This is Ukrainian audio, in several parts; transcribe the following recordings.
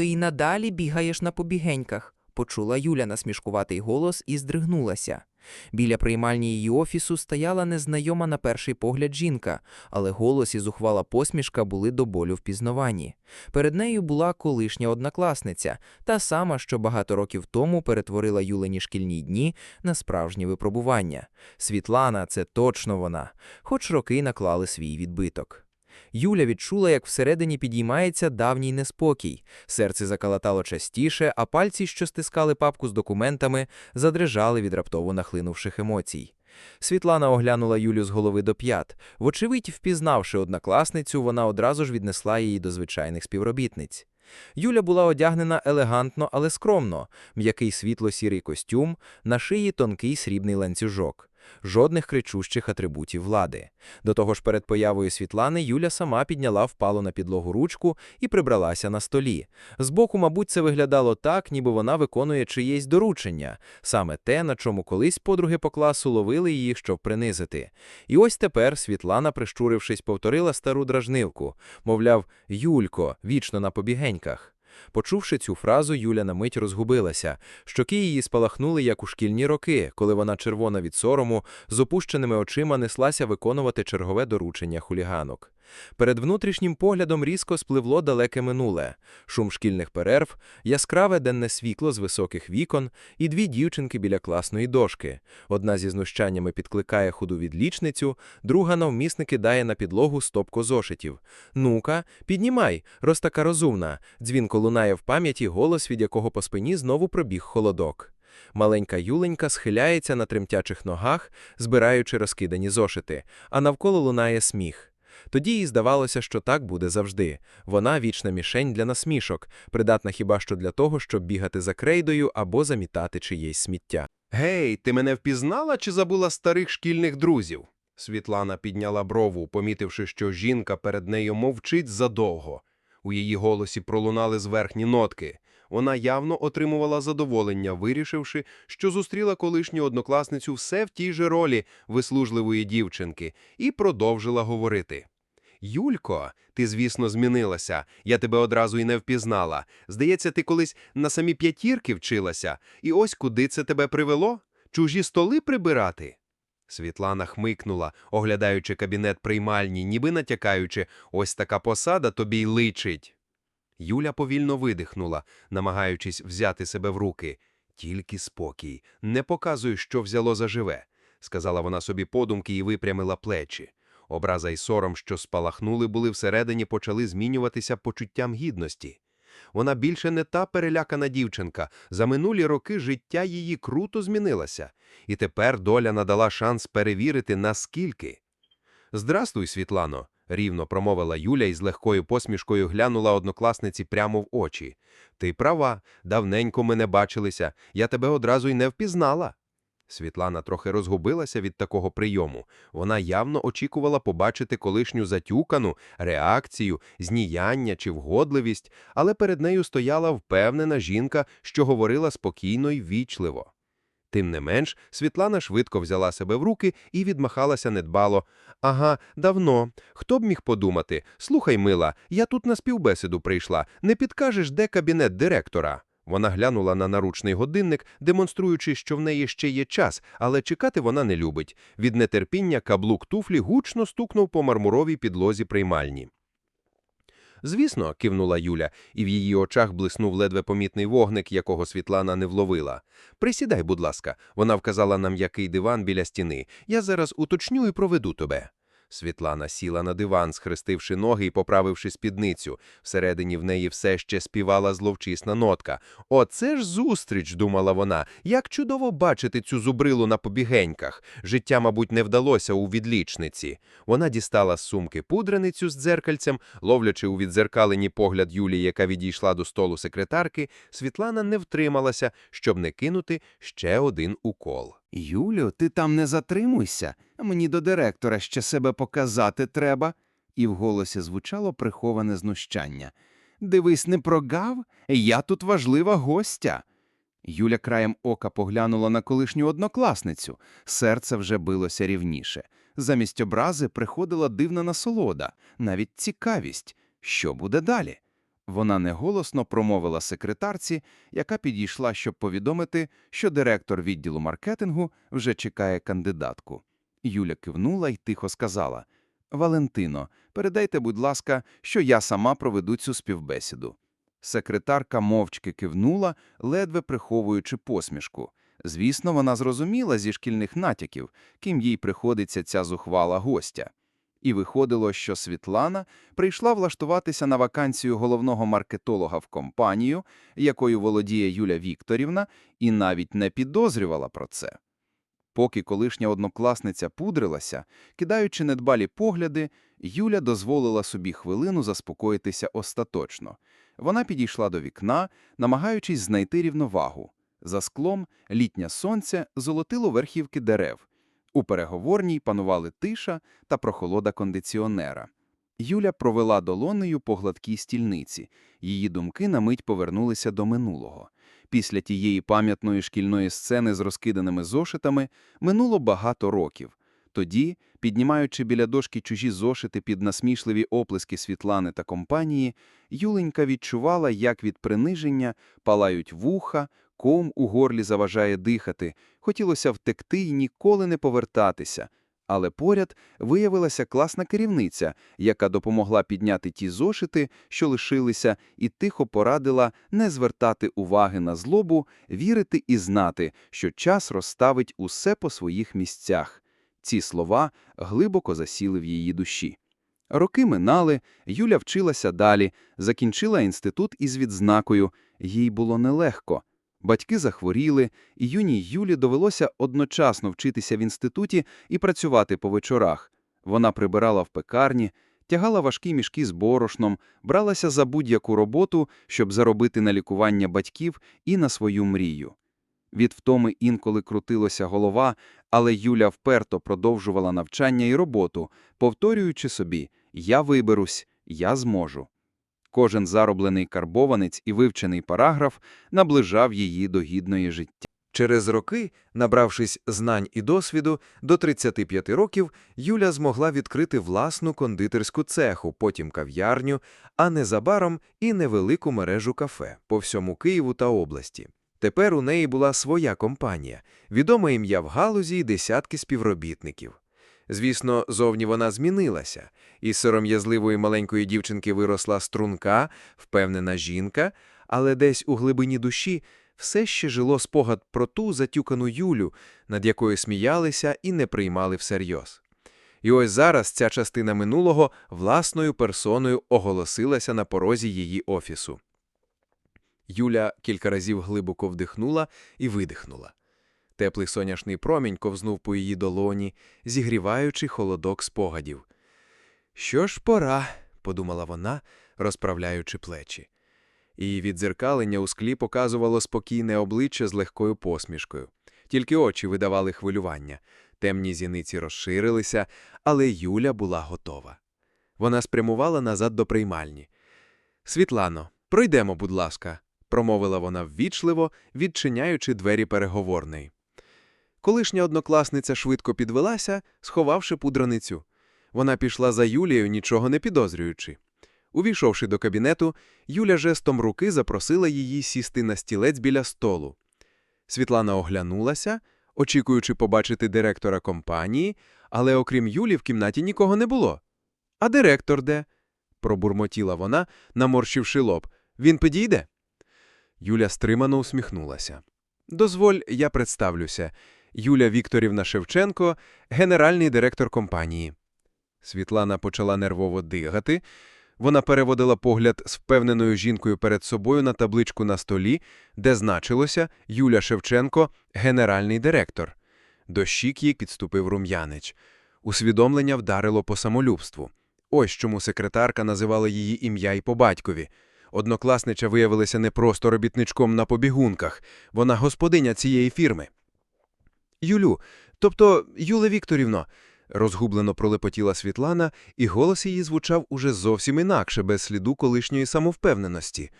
то і надалі бігаєш на побігеньках, почула Юля насмішкуватий голос і здригнулася. Біля приймальні її офісу стояла незнайома на перший погляд жінка, але голос і зухвала посмішка були до болю впізнавані. Перед нею була колишня однокласниця, та сама, що багато років тому перетворила Юлені шкільні дні на справжнє випробування. Світлана це точно вона, хоч роки наклали свій відбиток. Юля відчула, як всередині підіймається давній неспокій. Серце закалатало частіше, а пальці, що стискали папку з документами, задрижали від раптово нахлинувших емоцій. Світлана оглянула Юлю з голови до п'ят. Вочевидь, впізнавши однокласницю, вона одразу ж віднесла її до звичайних співробітниць. Юля була одягнена елегантно, але скромно, м'який світло-сірий костюм, на шиї тонкий срібний ланцюжок. Жодних кричущих атрибутів влади. До того ж, перед появою Світлани Юля сама підняла впалу на підлогу ручку і прибралася на столі. Збоку, мабуть, це виглядало так, ніби вона виконує чиєсь доручення, саме те, на чому колись подруги по класу ловили її, щоб принизити. І ось тепер Світлана, прищурившись, повторила стару дражнивку, мовляв, Юлько, вічно на побігеньках. Почувши цю фразу, Юля на мить розгубилася. Щоки її спалахнули, як у шкільні роки, коли вона, червона від сорому, з опущеними очима неслася виконувати чергове доручення хуліганок. Перед внутрішнім поглядом різко спливло далеке минуле. Шум шкільних перерв, яскраве денне світло з високих вікон і дві дівчинки біля класної дошки. Одна зі знущаннями підкликає худу відлічницю, друга навмисне кидає на підлогу стопку зошитів. «Ну-ка, піднімай, роз така розумна!» Дзвінко лунає в пам'яті голос, від якого по спині знову пробіг холодок. Маленька Юленька схиляється на тремтячих ногах, збираючи розкидані зошити, а навколо лунає сміх. Тоді їй здавалося, що так буде завжди. Вона вічна мішень для насмішок, придатна хіба що для того, щоб бігати за крейдою або замітати чиєсь сміття. Гей, ти мене впізнала чи забула старих шкільних друзів? Світлана підняла брову, помітивши, що жінка перед нею мовчить задовго. У її голосі пролунали зверхні нотки. Вона явно отримувала задоволення, вирішивши, що зустріла колишню однокласницю все в тій же ролі вислужливої дівчинки, і продовжила говорити. Юлько, ти, звісно, змінилася. Я тебе одразу і не впізнала. Здається, ти колись на самі п'ятірки вчилася. І ось куди це тебе привело? Чужі столи прибирати? Світлана хмикнула, оглядаючи кабінет приймальні, ніби натякаючи, ось така посада тобі й личить. Юля повільно видихнула, намагаючись взяти себе в руки. Тільки спокій, не показуй, що взяло заживе, сказала вона собі подумки і випрямила плечі. Образа й сором, що спалахнули, були всередині, почали змінюватися почуттям гідності. Вона більше не та перелякана дівчинка. За минулі роки життя її круто змінилося, і тепер доля надала шанс перевірити, наскільки. Здрастуй, Світлано, рівно промовила Юля і з легкою посмішкою глянула однокласниці прямо в очі. Ти права, давненько ми не бачилися, я тебе одразу й не впізнала. Світлана трохи розгубилася від такого прийому. Вона явно очікувала побачити колишню затюкану, реакцію, зніяння чи вгодливість, але перед нею стояла впевнена жінка, що говорила спокійно й вічливо. Тим не менш, Світлана швидко взяла себе в руки і відмахалася недбало. Ага, давно. Хто б міг подумати? Слухай, мила, я тут на співбесіду прийшла. Не підкажеш, де кабінет директора? Вона глянула на наручний годинник, демонструючи, що в неї ще є час, але чекати вона не любить. Від нетерпіння каблук туфлі гучно стукнув по мармуровій підлозі приймальні. Звісно, кивнула Юля, і в її очах блиснув ледве помітний вогник, якого Світлана не вловила. Присідай, будь ласка, вона вказала на м'який диван біля стіни. Я зараз уточню і проведу тебе. Світлана сіла на диван, схрестивши ноги і поправивши спідницю. Всередині в неї все ще співала зловчисна нотка. Оце ж зустріч, думала вона. Як чудово бачити цю зубрилу на побігеньках. Життя, мабуть, не вдалося у відлічниці. Вона дістала з сумки пудреницю з дзеркальцем, ловлячи у відзеркалені погляд Юлії, яка відійшла до столу секретарки, Світлана не втрималася, щоб не кинути ще один укол. Юлю, ти там не затримуйся. Мені до директора ще себе показати треба. І в голосі звучало приховане знущання. Дивись, не прогав? Я тут важлива гостя. Юля краєм ока поглянула на колишню однокласницю. Серце вже билося рівніше. Замість образи приходила дивна насолода, навіть цікавість. Що буде далі? Вона неголосно промовила секретарці, яка підійшла, щоб повідомити, що директор відділу маркетингу вже чекає кандидатку. Юля кивнула і тихо сказала «Валентино, передайте, будь ласка, що я сама проведу цю співбесіду». Секретарка мовчки кивнула, ледве приховуючи посмішку. Звісно, вона зрозуміла зі шкільних натяків, ким їй приходиться ця зухвала гостя. І виходило, що Світлана прийшла влаштуватися на вакансію головного маркетолога в компанію, якою володіє Юля Вікторівна, і навіть не підозрювала про це. Поки колишня однокласниця пудрилася, кидаючи недбалі погляди, Юля дозволила собі хвилину заспокоїтися остаточно. Вона підійшла до вікна, намагаючись знайти рівновагу. За склом літнє сонце золотило верхівки дерев. У переговорній панували тиша та прохолода кондиціонера. Юля провела долонею по гладкій стільниці. Її думки на мить повернулися до минулого. Після тієї пам'ятної шкільної сцени з розкиданими зошитами минуло багато років. Тоді, піднімаючи біля дошки чужі зошити під насмішливі оплески Світлани та компанії, Юленька відчувала, як від приниження палають вуха, ком у горлі заважає дихати, хотілося втекти й ніколи не повертатися. Але поряд виявилася класна керівниця, яка допомогла підняти ті зошити, що лишилися, і тихо порадила не звертати уваги на злобу, вірити і знати, що час розставить усе по своїх місцях. Ці слова глибоко засіли в її душі. Роки минали, Юля вчилася далі, закінчила інститут із відзнакою. Їй було нелегко. Батьки захворіли, і юній Юлі довелося одночасно вчитися в інституті і працювати по вечорах. Вона прибирала в пекарні, тягала важкі мішки з борошном, бралася за будь-яку роботу, щоб заробити на лікування батьків і на свою мрію. Від втоми інколи крутилася голова, але Юля вперто продовжувала навчання і роботу, повторюючи собі «Я виберусь, я зможу». Кожен зароблений карбованець і вивчений параграф наближав її до гідної життя. Через роки, набравшись знань і досвіду, до 35 років Юля змогла відкрити власну кондитерську цеху, потім кав'ярню, а незабаром і невелику мережу кафе по всьому Києву та області. Тепер у неї була своя компанія, відоме ім'я в галузі і десятки співробітників. Звісно, зовні вона змінилася. Із сором'язливої маленької дівчинки виросла струнка, впевнена жінка, але десь у глибині душі все ще жило спогад про ту затюкану Юлю, над якою сміялися і не приймали всерйоз. І ось зараз ця частина минулого власною персоною оголосилася на порозі її офісу. Юля кілька разів глибоко вдихнула і видихнула. Теплий соняшний промінь ковзнув по її долоні, зігріваючи холодок спогадів. Що ж пора, подумала вона, розправляючи плечі. І віддзеркалення у склі показувало спокійне обличчя з легкою посмішкою. Тільки очі видавали хвилювання. Темні зіниці розширилися, але Юля була готова. Вона спрямувала назад до приймальні. Світлано, пройдемо, будь ласка, промовила вона ввічливо, відчиняючи двері переговорної. Колишня однокласниця швидко підвелася, сховавши пудраницю. Вона пішла за Юлією, нічого не підозрюючи. Увійшовши до кабінету, Юля жестом руки запросила її сісти на стілець біля столу. Світлана оглянулася, очікуючи побачити директора компанії, але окрім Юлі в кімнаті нікого не було. А директор де? пробурмотіла вона, наморщивши лоб. Він підійде? Юля стримано усміхнулася. Дозволь, я представлюся. Юля Вікторівна Шевченко, генеральний директор компанії. Світлана почала нервово дигати. Вона переводила погляд з впевненою жінкою перед собою на табличку на столі, де значилося Юля Шевченко, генеральний директор. До щік їй підступив рум'янич. Усвідомлення вдарило по самолюбству. Ось чому секретарка називала її ім'я і по батькові. Однокласнича виявилася не просто робітничком на побігунках, вона господиня цієї фірми. Юлю, тобто, Юле Вікторівно, розгублено пролепотіла Світлана, і голос її звучав уже зовсім інакше, без сліду колишньої самовпевненості.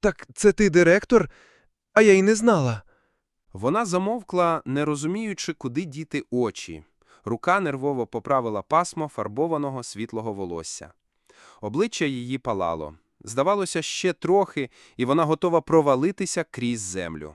Так це ти директор? А я й не знала. Вона замовкла, не розуміючи, куди діти очі. Рука нервово поправила пасмо фарбованого світлого волосся. Обличчя її палало. Здавалося, ще трохи, і вона готова провалитися крізь землю.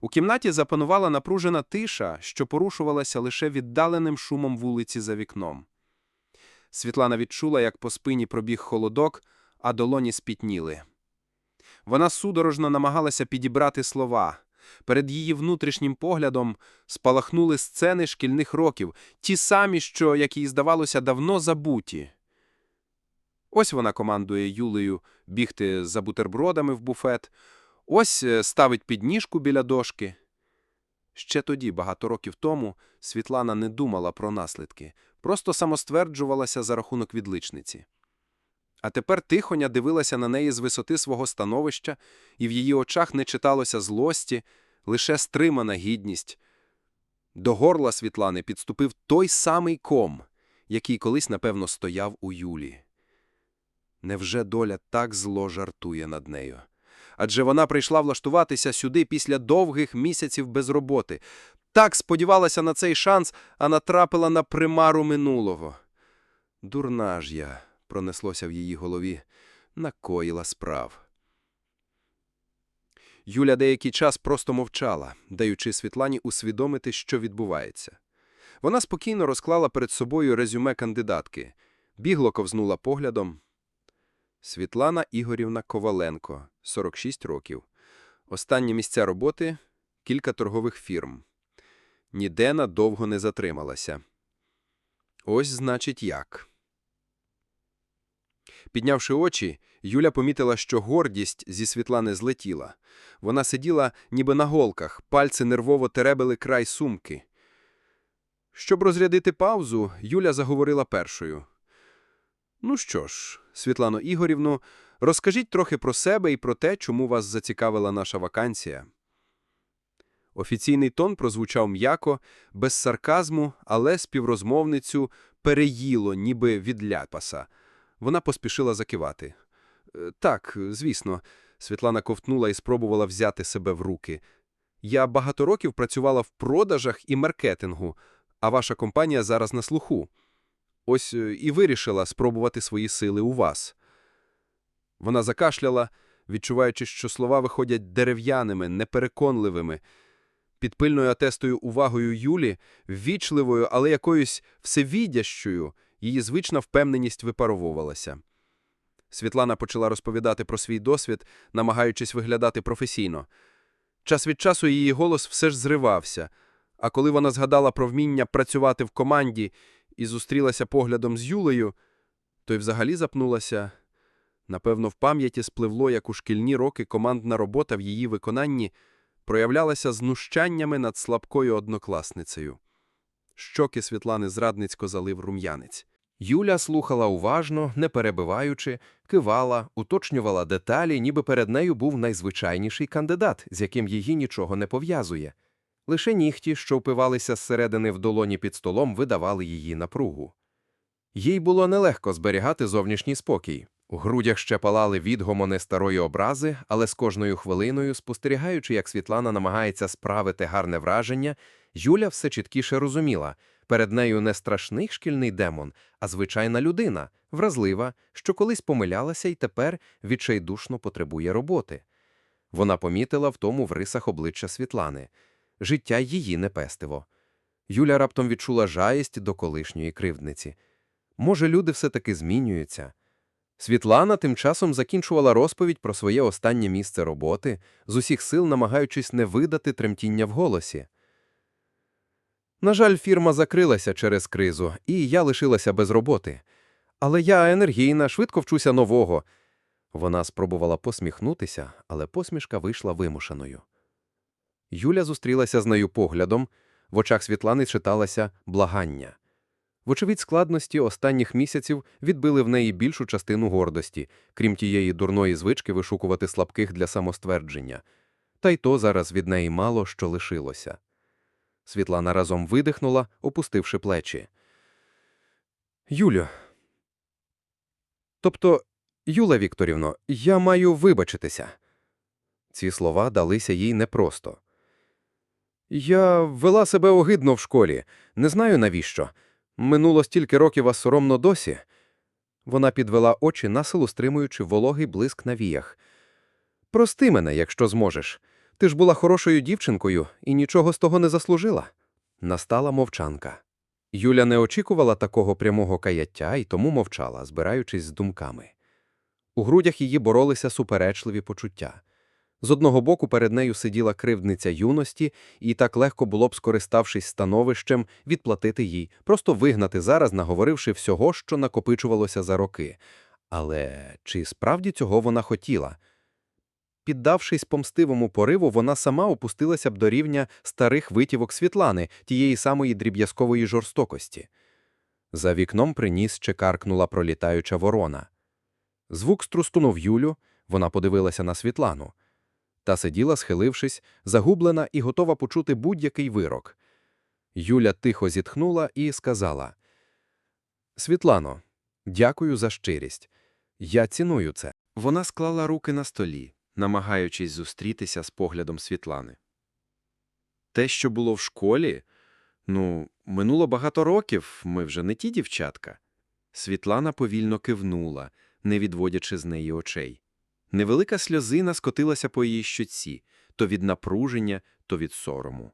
У кімнаті запанувала напружена тиша, що порушувалася лише віддаленим шумом вулиці за вікном. Світлана відчула, як по спині пробіг холодок, а долоні спітніли. Вона судорожно намагалася підібрати слова. Перед її внутрішнім поглядом спалахнули сцени шкільних років, ті самі, що, як їй здавалося, давно забуті. Ось вона командує Юлею бігти за бутербродами в буфет, ось е, ставить підніжку біля дошки. Ще тоді, багато років тому, Світлана не думала про наслідки, просто самостверджувалася за рахунок відличниці. А тепер тихоня дивилася на неї з висоти свого становища, і в її очах не читалося злості, лише стримана гідність. До горла Світлани підступив той самий ком, який колись, напевно, стояв у Юлі. Невже доля так зло жартує над нею? Адже вона прийшла влаштуватися сюди після довгих місяців без роботи. Так сподівалася на цей шанс, а натрапила на примару минулого. Дурна ж я, пронеслося в її голові, накоїла справ. Юля деякий час просто мовчала, даючи Світлані усвідомити, що відбувається. Вона спокійно розклала перед собою резюме кандидатки, бігло ковзнула поглядом. Світлана Ігорівна Коваленко, 46 років. Останні місця роботи – кілька торгових фірм. Ніде надовго не затрималася. Ось значить як. Піднявши очі, Юля помітила, що гордість зі Світлани злетіла. Вона сиділа ніби на голках, пальці нервово теребили край сумки. Щоб розрядити паузу, Юля заговорила першою. Ну що ж, Світлано Ігорівну, розкажіть трохи про себе і про те, чому вас зацікавила наша вакансія. Офіційний тон прозвучав м'яко, без сарказму, але співрозмовницю переїло, ніби від ляпаса. Вона поспішила закивати. «Е, Так, звісно, Світлана ковтнула і спробувала взяти себе в руки. Я багато років працювала в продажах і маркетингу, а ваша компанія зараз на слуху. Ось е, і вирішила спробувати свої сили у вас. Вона закашляла, відчуваючи, що слова виходять дерев'яними, непереконливими. Під пильною атестою увагою Юлі, ввічливою, але якоюсь всевідящою, її звична впевненість випаровувалася. Світлана почала розповідати про свій досвід, намагаючись виглядати професійно. Час від часу її голос все ж зривався, а коли вона згадала про вміння працювати в команді і зустрілася поглядом з Юлею, то й взагалі запнулася. Напевно, в пам'яті спливло, як у шкільні роки командна робота в її виконанні проявлялася знущаннями над слабкою однокласницею. Щоки Світлани зрадницько залив рум'янець. Юля слухала уважно, не перебиваючи, кивала, уточнювала деталі, ніби перед нею був найзвичайніший кандидат, з яким її нічого не пов'язує. Лише нігті, що впивалися зсередини в долоні під столом, видавали її напругу. Їй було нелегко зберігати зовнішній спокій. У грудях ще палали відгомони старої образи, але з кожною хвилиною, спостерігаючи, як Світлана намагається справити гарне враження, Юля все чіткіше розуміла – перед нею не страшний шкільний демон, а звичайна людина, вразлива, що колись помилялася і тепер відчайдушно потребує роботи. Вона помітила в тому в рисах обличчя Світлани. Життя її не пестиво. Юля раптом відчула жаїсть до колишньої кривдниці. Може, люди все-таки змінюються. Світлана тим часом закінчувала розповідь про своє останнє місце роботи, з усіх сил намагаючись не видати тремтіння в голосі. На жаль, фірма закрилася через кризу, і я лишилася без роботи. Але я енергійна, швидко вчуся нового. Вона спробувала посміхнутися, але посмішка вийшла вимушеною. Юля зустрілася з нею поглядом, в очах Світлани читалося благання. Вочевидь, складності останніх місяців відбили в неї більшу частину гордості, крім тієї дурної звички вишукувати слабких для самоствердження. Та й то зараз від неї мало що лишилося. Світлана разом видихнула, опустивши плечі. Юлю. Тобто, Юла Вікторівно, я маю вибачитися. Ці слова далися їй непросто. Я вела себе огидно в школі, не знаю навіщо. Минуло стільки років, а соромно досі. Вона підвела очі, насилу стримуючи вологий блиск на віях. Прости мене, якщо зможеш. Ти ж була хорошою дівчинкою і нічого з того не заслужила. Настала мовчанка. Юля не очікувала такого прямого каяття і тому мовчала, збираючись з думками. У грудях її боролися суперечливі почуття. З одного боку перед нею сиділа кривдниця юності, і так легко було б, скориставшись становищем, відплатити їй, просто вигнати зараз, наговоривши всього, що накопичувалося за роки. Але чи справді цього вона хотіла? Піддавшись помстивому пориву, вона сама опустилася б до рівня старих витівок Світлани, тієї самої дріб'язкової жорстокості. За вікном приніс чекаркнула пролітаюча ворона. Звук струстунув Юлю, вона подивилася на Світлану. Та сиділа, схилившись, загублена і готова почути будь-який вирок. Юля тихо зітхнула і сказала: Світлано, дякую за щирість. Я ціную це. Вона склала руки на столі, намагаючись зустрітися з поглядом Світлани. Те, що було в школі, ну, минуло багато років, ми вже не ті дівчатка. Світлана повільно кивнула, не відводячи з неї очей. Невелика сльозина скотилася по її щоці, то від напруження, то від сорому.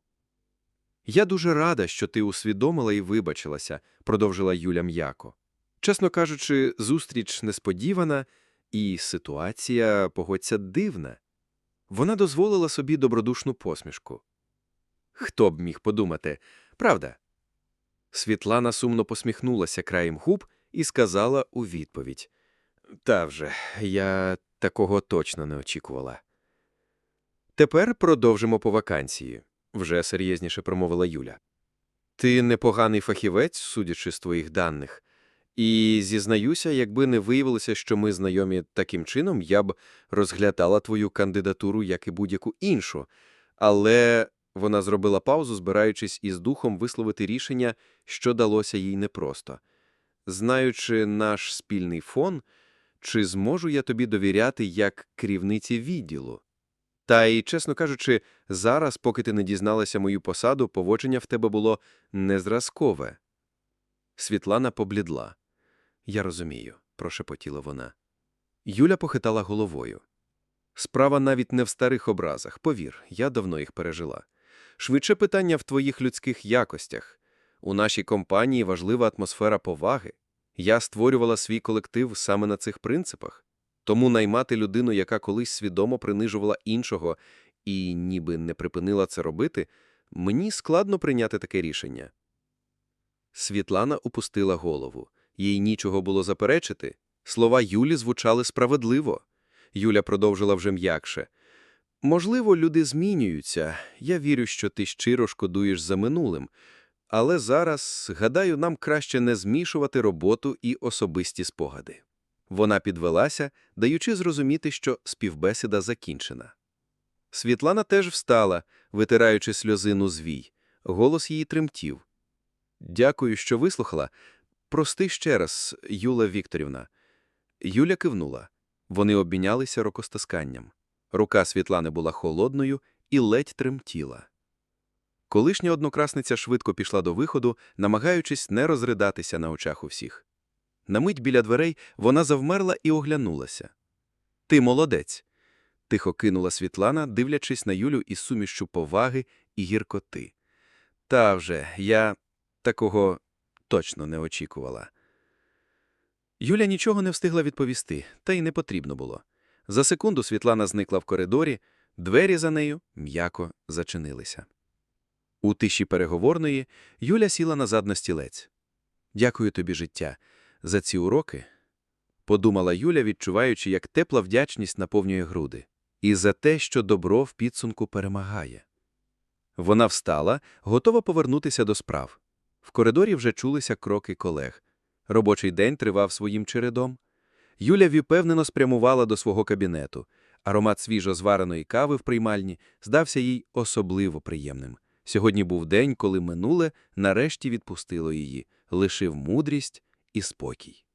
Я дуже рада, що ти усвідомила і вибачилася, продовжила Юля м'яко. Чесно кажучи, зустріч несподівана, і ситуація, погодься, дивна. Вона дозволила собі добродушну посмішку. Хто б міг подумати, правда? Світлана сумно посміхнулася краєм губ і сказала у відповідь: Та вже, я такого точно не очікувала. Тепер продовжимо по вакансії, вже серйозніше промовила Юля. Ти непоганий фахівець, судячи з твоїх даних. І зізнаюся, якби не виявилося, що ми знайомі таким чином, я б розглядала твою кандидатуру, як і будь-яку іншу. Але вона зробила паузу, збираючись із духом висловити рішення, що далося їй непросто. Знаючи наш спільний фон, чи зможу я тобі довіряти як керівниці відділу? Та й, чесно кажучи, зараз, поки ти не дізналася мою посаду, поводження в тебе було незразкове. Світлана поблідла. Я розумію, прошепотіла вона. Юля похитала головою. Справа навіть не в старих образах, повір, я давно їх пережила. Швидше питання в твоїх людських якостях. У нашій компанії важлива атмосфера поваги. Я створювала свій колектив саме на цих принципах. Тому наймати людину, яка колись свідомо принижувала іншого і ніби не припинила це робити, мені складно прийняти таке рішення. Світлана опустила голову. Їй нічого було заперечити. Слова Юлі звучали справедливо. Юля продовжила вже м'якше. Можливо, люди змінюються. Я вірю, що ти щиро шкодуєш за минулим. Але зараз, гадаю, нам краще не змішувати роботу і особисті спогади. Вона підвелася, даючи зрозуміти, що співбесіда закінчена. Світлана теж встала, витираючи сльозину звій. Голос її тремтів. Дякую, що вислухала. Прости ще раз, Юла Вікторівна. Юля кивнула. Вони обмінялися рукостисканням. Рука Світлани була холодною і ледь тремтіла. Колишня однокрасниця швидко пішла до виходу, намагаючись не розридатися на очах у всіх. На мить біля дверей вона завмерла і оглянулася. Ти молодець. Тихо кинула Світлана, дивлячись на Юлю із сумішчю поваги і гіркоти. Та вже, я такого точно не очікувала. Юля нічого не встигла відповісти, та й не потрібно було. За секунду Світлана зникла в коридорі, двері за нею м'яко зачинилися. У тиші переговорної Юля сіла назад на стілець. Дякую тобі, життя, за ці уроки, подумала Юля, відчуваючи, як тепла вдячність наповнює груди, і за те, що добро в підсумку перемагає. Вона встала, готова повернутися до справ. В коридорі вже чулися кроки колег. Робочий день тривав своїм чередом. Юля впевнено спрямувала до свого кабінету. Аромат свіжо звареної кави в приймальні здався їй особливо приємним. Сьогодні був день, коли минуле нарешті відпустило її, лишив мудрість і спокій.